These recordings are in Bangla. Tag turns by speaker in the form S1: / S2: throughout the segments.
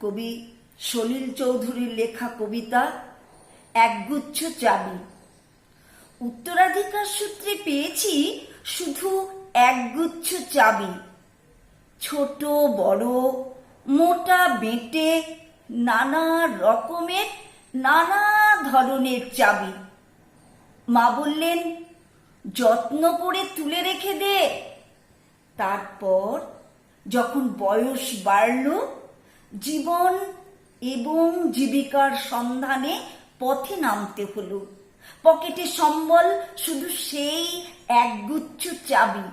S1: কবি সলিল চৌধুরীর লেখা কবিতা একগুচ্ছ চাবি। উত্তরাধিকার সূত্রে পেয়েছি শুধু একগুচ্ছ চাবি। ছোট, বড়, মোটা, বেঁটে, নানা রকমের, নানা ধরনের চাবি। মা বললেন, যত্ন করে তুলে রেখে দে। তারপর যখন বয়স বাড়ল জীবন এবং জীবিকার সন্ধানে পথে নামতে হলো। পকেটে সম্বল শুধু সেই একগুচ্ছ চাবি।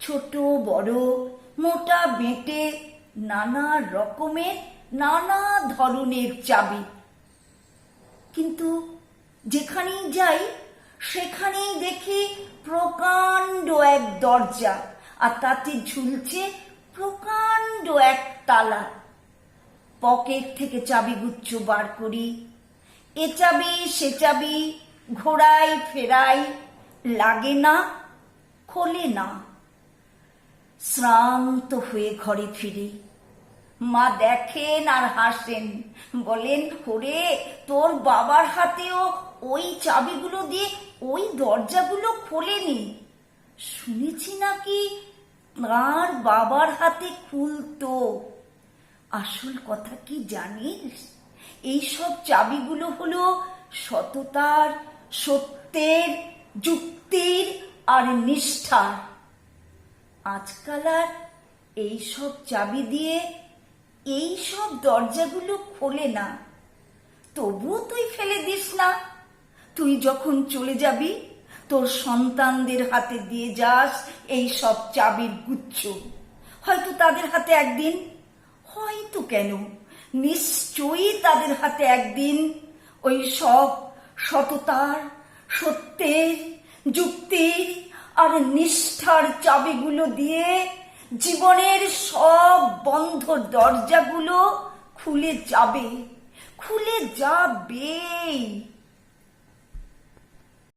S1: ছোট, বড়, মোটা, বেঁটে, নানা রকমের, নানা ধরনের চাবি। কিন্তু যেখানেই যাই, সেখানেই দেখি প্রকাণ্ড এক দরজা, আর তাতে ঝুলছে প্রকাণ্ড এক তালা। পকেট থেকে চাবিগুচ্ছ বার করি। এ চাবি, সে চাবি ঘোরাই ফেরাই লাগে না, খোলে না। শ্রান্ত হয়ে ঘরে ফিরি। মা দেখেন আর হাসেন, বলেন, ওরে, তোর বাবার হাতেও ওই চাবিগুলো দিয়ে ওই দরজাগুলো খোলেনি। শুনেছি নাকি, তার বাবার হাতে খুলতো আসল কথা কি জানিস? এইসব চাবিগুলো হলো সততার, সত্যের, যুক্তির আর নিষ্ঠার। আজকাল আর এইসব চাবি দিয়ে এই সব দরজাগুলো খোলে না। তবুও তুই ফেলে দিস না। তুই যখন চলে যাবি, তোর সন্তানদের হাতে দিয়ে যাস এই সব চাবির গুচ্ছ। হয়তো তাদের হাতে একদিন কেন? নিশ্চয়ই তাদের হাতে একদিন ওই সব সততার, সত্যের, যুক্তির আর নিষ্ঠার চাবিগুলো দিয়ে জীবনের সব বন্ধ দরজাগুলো খুলে যাবে খুলে যাবে